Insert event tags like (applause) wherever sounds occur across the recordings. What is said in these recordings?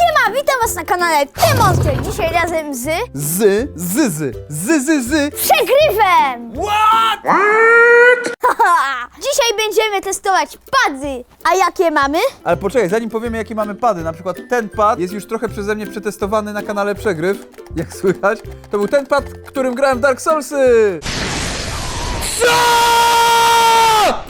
Siema, witam was na kanale T-Monster. Dzisiaj razem z Z, z, z, z, z, z. Przegrywem! What? (laughs) Dzisiaj będziemy testować pady. A jakie mamy? Ale poczekaj, zanim powiemy jakie mamy pady, na przykład ten pad jest już trochę przeze mnie przetestowany na kanale Przegryw, (laughs) jak słychać. To był ten pad, którym grałem w Dark Soulsy. Co?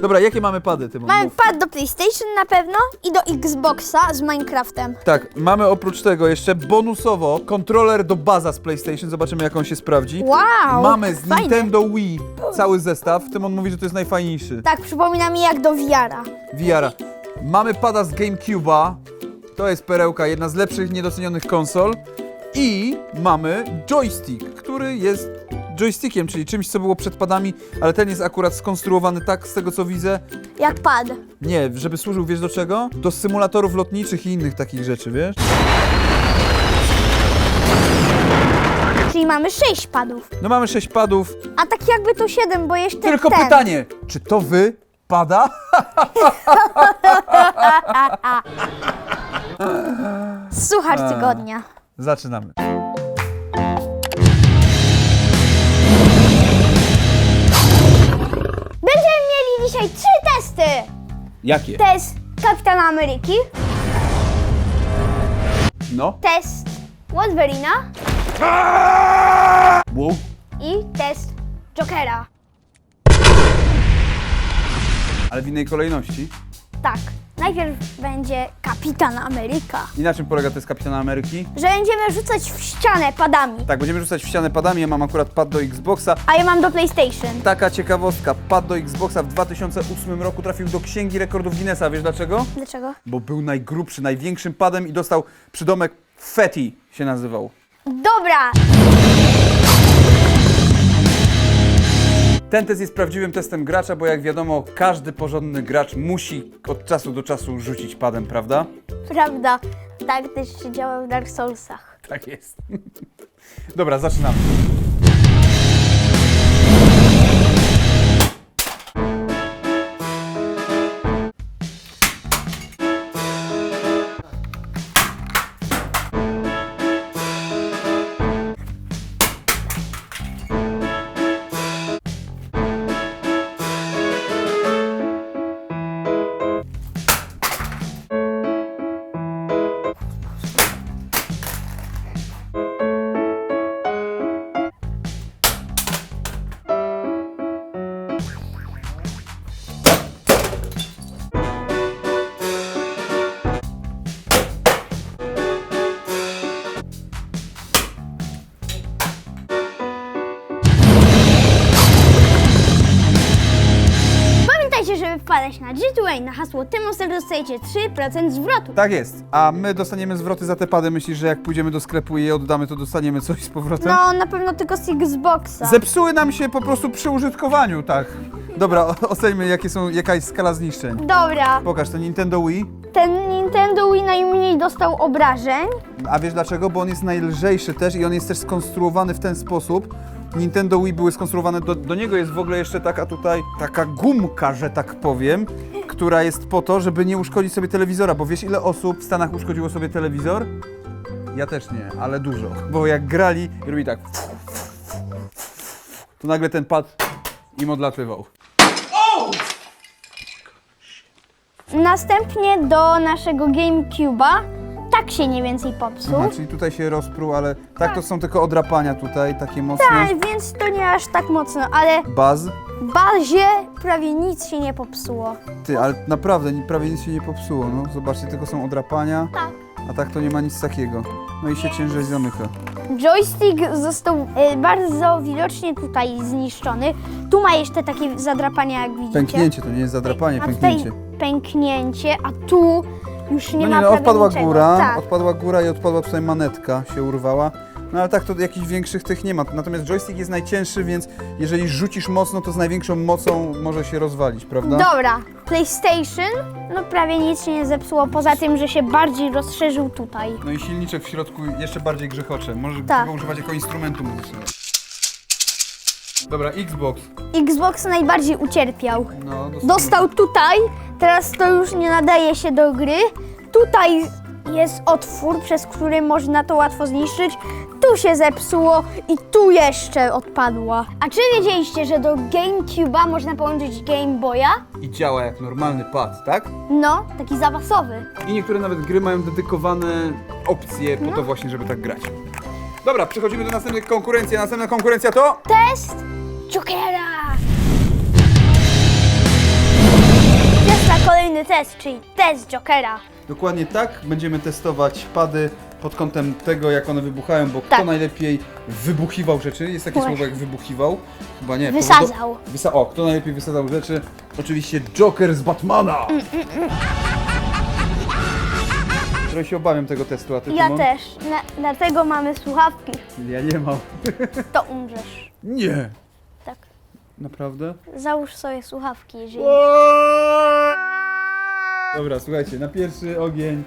Dobra, jakie mamy pady, Tymon? Mamy Mów. pad do PlayStation na pewno i do Xboxa z Minecraftem. Tak, mamy oprócz tego jeszcze bonusowo kontroler do baza z PlayStation, zobaczymy jak on się sprawdzi. Wow! Mamy z fajne. Nintendo Wii cały zestaw, Tymon mówi, że to jest najfajniejszy. Tak, przypomina mi jak do VR-a. VR. Mamy pada z GameCube'a. To jest perełka, jedna z lepszych, niedocenionych konsol. I mamy joystick, który jest joystickiem, czyli czymś, co było przed padami, ale ten jest akurat skonstruowany tak, z tego co widzę. Jak pad. Nie, żeby służył, wiesz do czego? Do symulatorów lotniczych i innych takich rzeczy, wiesz? Czyli mamy 6 padów. No mamy sześć padów. A tak jakby to 7, bo jeszcze Tylko ten. pytanie, czy to wy pada? (laughs) Suchar tygodnia. Zaczynamy. Dzisiaj trzy testy. Jakie? Test Kapitana Ameryki, No. test Wolverina Wow. i test Jokera. Ale w innej kolejności. Tak, najpierw będzie Kapitan Ameryka. I na czym polega test Kapitana Ameryki? Że będziemy rzucać w ścianę padami, Tak, będziemy rzucać w ścianę padami, ja mam akurat pad do Xboxa. a ja mam do PlayStation. Taka ciekawostka, pad do Xboxa w 2008 roku trafił do Księgi Rekordów Guinnessa, wiesz dlaczego? Dlaczego? Bo był najgrubszy, największym padem i dostał przydomek Feti się nazywał. Dobra, Ten test jest prawdziwym testem gracza, bo jak wiadomo, każdy porządny gracz musi od czasu do czasu rzucić padem, prawda? prawda, tak też się działa w Dark Soulsach. Tak jest. (laughs) Dobra, zaczynamy. Na G2A na hasło Tymonster dostajecie 3% zwrotu. Tak jest. A my dostaniemy zwroty za te pady. Myślisz, że jak pójdziemy do sklepu i je oddamy, to dostaniemy coś z powrotem? No, na pewno tylko z Xboxa. Zepsuły nam się po prostu przy użytkowaniu, tak. Dobra, o- oceńmy jakie są, jaka jest skala zniszczeń. Dobra, Pokaż, to Nintendo Wii. ten Nintendo Wii najmniej dostał obrażeń. A wiesz dlaczego? Bo on jest najlżejszy też i on jest też skonstruowany w ten sposób. Nintendo Wii były skonstruowane, do, do niego jest w ogóle jeszcze taka tutaj, taka gumka, że tak powiem, która jest po to, żeby nie uszkodzić sobie telewizora, bo wiesz ile osób w Stanach uszkodziło sobie telewizor? Ja też nie, ale dużo. Bo jak grali i robi tak, to nagle ten pad im odlatywał. Następnie do naszego GameCube'a. Tak się nie więcej popsuł. Aha, czyli tutaj się rozpruł, ale tak to są tylko odrapania tutaj, takie mocne. Tak, więc to nie aż tak mocno, ale Baz. w bazie prawie nic się nie popsuło. Ty, ale naprawdę ni- prawie nic się nie popsuło, no. Zobaczcie, tylko są odrapania, Tak. a tak to nie ma nic takiego. No i się ciężej zamyka. Joystick został e, bardzo widocznie tutaj zniszczony. Tu ma jeszcze takie zadrapania, jak widzicie. Pęknięcie, to nie jest zadrapanie, a pęknięcie. tutaj pęknięcie, a tu już nie No ma nie, no prawie odpadła niczego. góra, Tak. odpadła góra i odpadła tutaj manetka, się urwała. No ale tak to jakichś większych tych nie ma. Natomiast joystick jest najcięższy, więc jeżeli rzucisz mocno, to z największą mocą może się rozwalić, prawda? Dobra, PlayStation, no prawie nic się nie zepsuło, poza tym, że się bardziej rozszerzył tutaj. No i silniczek w środku jeszcze bardziej grzechocze. Może Tak. go używać jako instrumentu muzycznego. Dobra, Xbox. Xbox najbardziej ucierpiał. No. Dostał tutaj, teraz to już nie nadaje się do gry. Tutaj jest otwór, przez który można to łatwo zniszczyć. Tu się zepsuło i tu jeszcze odpadła. A czy wiedzieliście, że do GameCube'a można połączyć Game Boya? I działa jak normalny pad, tak? No, taki zapasowy. I niektóre nawet gry mają dedykowane opcje po to właśnie, żeby tak grać. Dobra, przechodzimy do następnej konkurencji. Następna konkurencja to... Test Jokera! Kolejny test, czyli test Jokera. Dokładnie tak. Będziemy testować pady pod kątem tego, jak one wybuchają, bo kto Tak. najlepiej wybuchiwał rzeczy. Jest takie słowo jak wybuchiwał. Chyba nie. Wysadzał. powodo- Wysa o, kto najlepiej wysadzał rzeczy? Oczywiście Joker z Batmana. Mm, Trochę się obawiam tego testu, a ty Ja Tymon? też. Na, dlatego mamy słuchawki. Ja nie mam. To umrzesz. Nie. Tak. Naprawdę? Załóż sobie słuchawki, jeżeli... Dobra, słuchajcie, na pierwszy ogień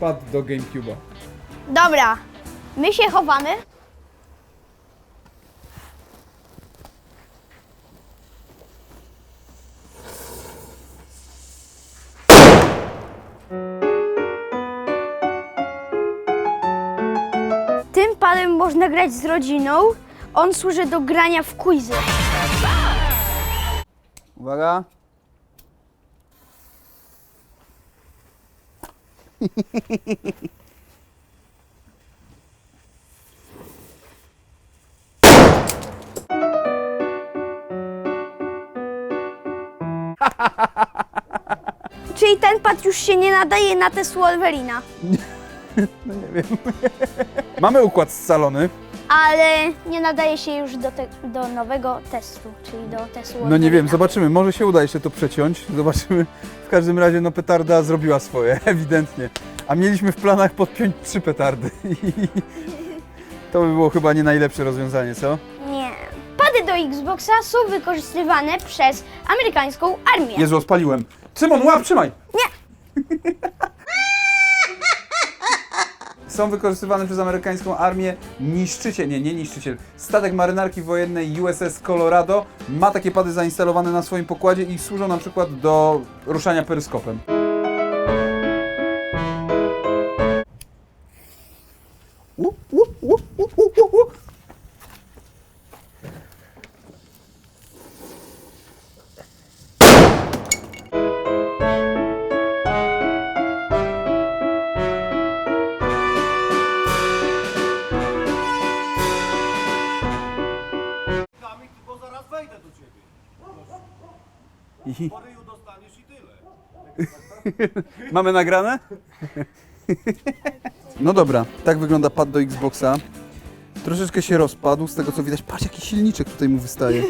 pad do GameCube'a. Dobra, my się chowamy. Tym padem można grać z rodziną. On służy do grania w quizy. Uwaga. Czyli ten pad już się nie nadaje na test Wolverina. (laughs) No nie wiem. (laughs) Mamy układ scalony. Ale nie nadaje się już do, te, do nowego testu, czyli do testu No nie wiem, zobaczymy. Może się uda jeszcze to przeciąć. Zobaczymy. W każdym razie, no petarda zrobiła swoje, (laughs) ewidentnie. A mieliśmy w planach podpiąć trzy petardy. (laughs) To by było chyba nie najlepsze rozwiązanie, co? Nie. Pady do Xboxa są wykorzystywane przez amerykańską armię. Jezu, odpaliłem. Szymon, łap, trzymaj! Nie. (laughs) Są wykorzystywane przez amerykańską armię niszczyciel, nie, nie niszczyciel. Statek marynarki wojennej USS Colorado ma takie pady zainstalowane na swoim pokładzie i służą na przykład do ruszania peryskopem. I- Po ryju dostaniesz i tyle. Mamy nagrane? (laughs) No dobra, tak wygląda pad do Xboxa. Troszeczkę się rozpadł, z tego co widać. Patrz, jaki silniczek tutaj mu wystaje.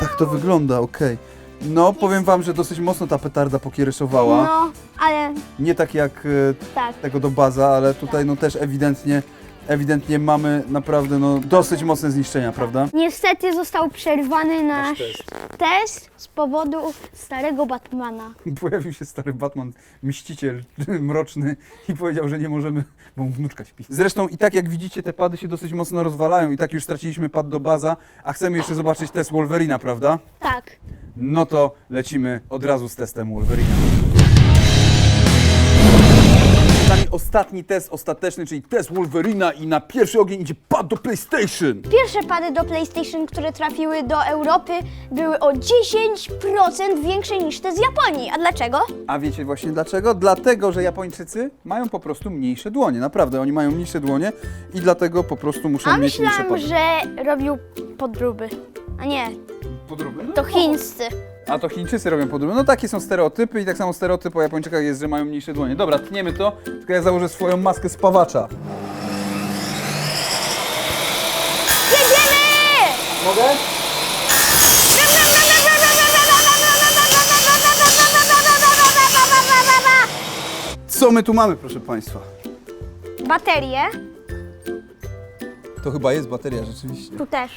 Tak to wygląda, okej. No, powiem wam, że dosyć mocno ta petarda pokiereszowała. No, ale Nie tak jak e, tak. tego do baza, ale tutaj no też ewidentnie, ewidentnie mamy naprawdę no dosyć mocne zniszczenia, prawda? Niestety został przerwany nasz test. test z powodu starego Batmana. Pojawił się stary Batman, mściciel (laughs) mroczny i powiedział, że nie możemy, bo mu wnuczka śpi. Zresztą i tak jak widzicie, te pady się dosyć mocno rozwalają i tak już straciliśmy pad do baza, a chcemy jeszcze zobaczyć test Wolverina, prawda? Tak. No to lecimy od razu z testem Wolverina. Ostatni test ostateczny, czyli test Wolverina i na pierwszy ogień idzie pad do PlayStation. Pierwsze pady do PlayStation, które trafiły do Europy, były o 10% większe niż te z Japonii. A dlaczego? A wiecie właśnie dlaczego? Dlatego, że Japończycy mają po prostu mniejsze dłonie. Naprawdę, oni mają mniejsze dłonie i dlatego po prostu muszą A mieć mniejsze myślałam, pady. że robił podróby. A nie, Podróby? to chińscy. A to Chińczycy robią podróby. No takie są stereotypy i tak samo stereotyp o Japończykach jest, że mają mniejsze dłonie. Dobra, tniemy to, tylko ja założę swoją maskę spawacza. Jedziemy! Mogę? Co my tu mamy, proszę Państwa? Baterie, To chyba jest bateria, rzeczywiście. tu też.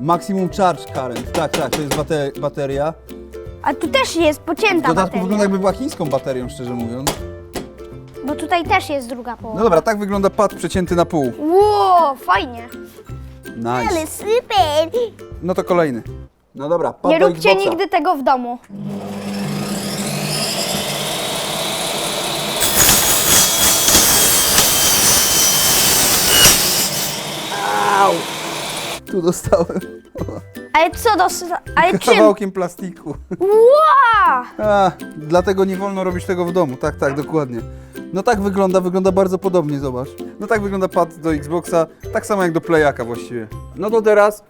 Maximum charge current. Tak, tak, to jest bateria. A tu też jest W pocięta dodatku wygląda jakby była chińską baterią, szczerze mówiąc. Bo tutaj też jest druga No dobra, tak wygląda pad przecięty na pół. Ło, fajnie. Nice. super. No to kolejny. No dobra, pad Nie do róbcie Xboxa. nigdy tego w domu. Au! Tu dostałem. Ale co dos... Ale czym? Kawałkiem plastiku. Wow! A, dlatego nie wolno robić tego w domu. Tak, tak, dokładnie. No tak wygląda, wygląda bardzo podobnie, zobacz. No tak wygląda pad do Xboxa, tak samo jak do Playaka właściwie. No to teraz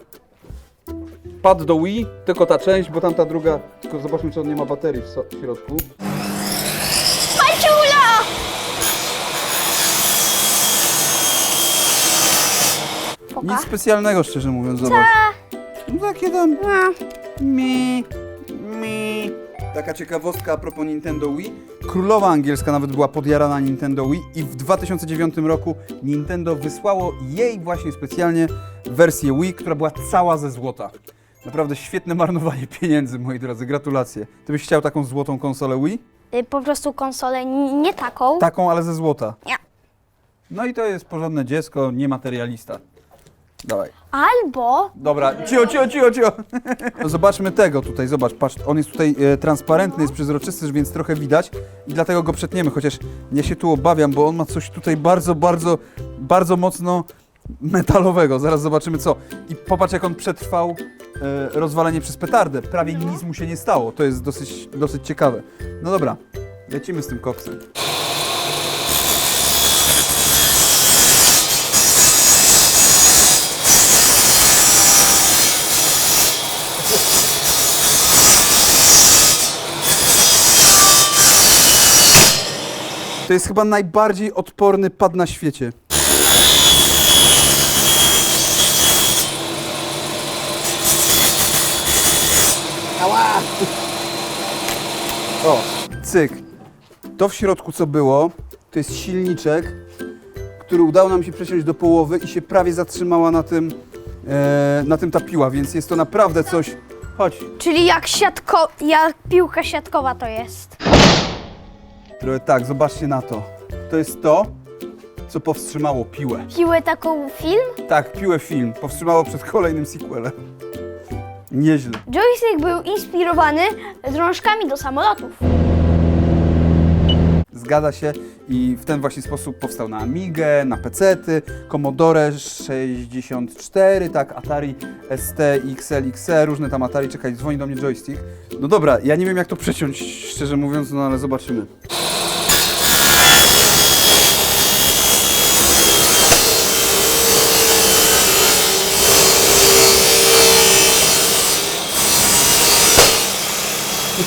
pad do Wii, tylko ta część, bo tamta druga, tylko zobaczmy czy on nie ma baterii w, so- w środku. Poka. Nic specjalnego, szczerze mówiąc, zobacz. No takie tam mi, mi. Taka ciekawostka a propos Nintendo Wii. Królowa angielska nawet była podjarana Nintendo Wii i w 2009 roku Nintendo wysłało jej właśnie specjalnie wersję Wii, która była cała ze złota. Naprawdę świetne marnowanie (laughs) pieniędzy, moi drodzy, gratulacje. Ty byś chciał taką złotą konsolę Wii? Y, Po prostu konsolę n- nie taką. Taką, ale ze złota. Nie. No i to jest porządne dziecko, niematerialista. Dawaj. Albo Dobra, cio, cio, cio, cio. (laughs) Zobaczmy tego tutaj, zobacz, patrz, on jest tutaj e, transparentny, jest przezroczysty, więc trochę widać i dlatego go przetniemy, chociaż ja się tu obawiam, bo on ma coś tutaj bardzo, bardzo, bardzo mocno metalowego, zaraz zobaczymy co. I popatrz jak on przetrwał e, rozwalenie przez petardę, prawie nic mu się nie stało, to jest dosyć, dosyć ciekawe. No dobra, lecimy z tym koksem. To jest chyba najbardziej odporny pad na świecie. Ała! O, cyk. To w środku co było, to jest silniczek, który udało nam się przesiąść do połowy i się prawie zatrzymała na tym, e, na tym ta piła, więc jest to naprawdę coś... Chodź. Czyli jak siatko... jak piłka siatkowa to jest. Trochę tak, zobaczcie na to. To jest to, co powstrzymało piłę. Piłę taką film? Tak, piłę film. Powstrzymało przed kolejnym sequelem. Nieźle. Joystick był inspirowany drążkami do samolotów. Zgadza się i w ten właśnie sposób powstał na Amigę, na PC-ty, Commodore 64, tak, Atari ST, XL, XE, różne tam Atari. Czekaj, dzwoni do mnie joystick. No dobra, ja nie wiem jak to przeciąć, szczerze mówiąc, no ale zobaczymy.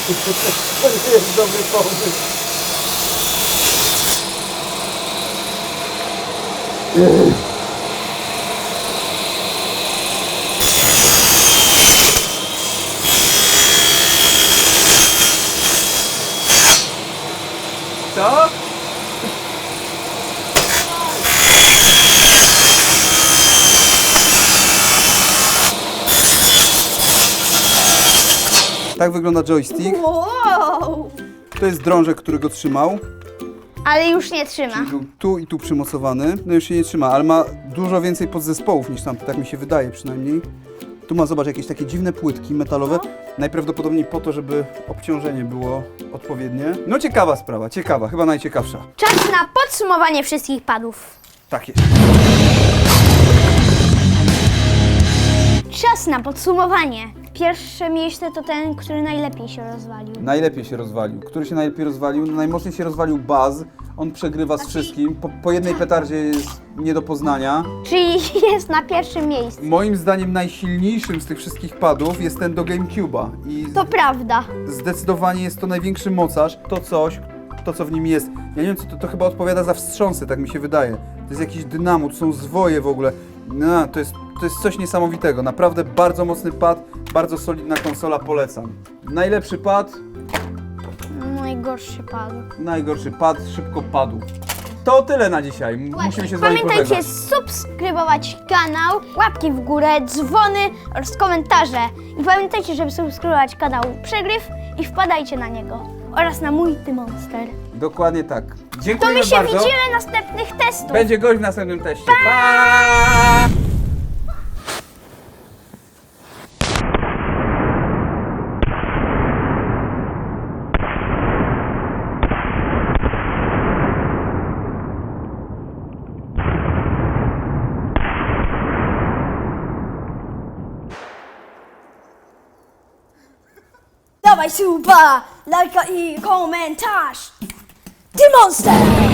To nie jest dobry pomysł. Co? Tak wygląda joystick. Wow! To jest drążek, który go trzymał. Ale już nie trzyma. Był tu i tu przymocowany. No już się nie trzyma, ale ma dużo więcej podzespołów niż tamte, tak mi się wydaje przynajmniej. Tu ma, zobacz, jakieś takie dziwne płytki metalowe. Najprawdopodobniej po to, żeby obciążenie było odpowiednie. No ciekawa sprawa, ciekawa, chyba najciekawsza. Czas na podsumowanie wszystkich padów. Tak jest. Czas na podsumowanie. Pierwsze miejsce to ten, który najlepiej się rozwalił. Najlepiej się rozwalił. Który się najlepiej rozwalił? No, najmocniej się rozwalił Baz. On przegrywa z wszystkim. Po, po jednej petardzie jest nie do poznania. Czyli jest na pierwszym miejscu. Moim zdaniem najsilniejszym z tych wszystkich padów jest ten do GameCube'a. I To prawda. zdecydowanie jest to największy mocarz. To coś, to co w nim jest. Ja nie wiem, co to, to chyba odpowiada za wstrząsy, tak mi się wydaje. To jest jakiś dynamo, to są zwoje w ogóle. No, to jest, to jest coś niesamowitego. Naprawdę bardzo mocny pad, bardzo solidna konsola, polecam. Najlepszy pad, Najgorszy pad. najgorszy pad, szybko padł. To tyle na dzisiaj. M- Musimy się z wami Pamiętajcie pożegnać. subskrybować kanał, łapki w górę, dzwony oraz komentarze. I pamiętajcie, żeby subskrybować kanał Przegryw i wpadajcie na niego oraz na mój Ty Monster. Dokładnie tak. Dziękuję bardzo. To Dziękujemy my się bardzo. widzimy następnych testów. Będzie gość w następnym teście. pa! Dawaj, suba! Lajka i komentarz. Ty monster!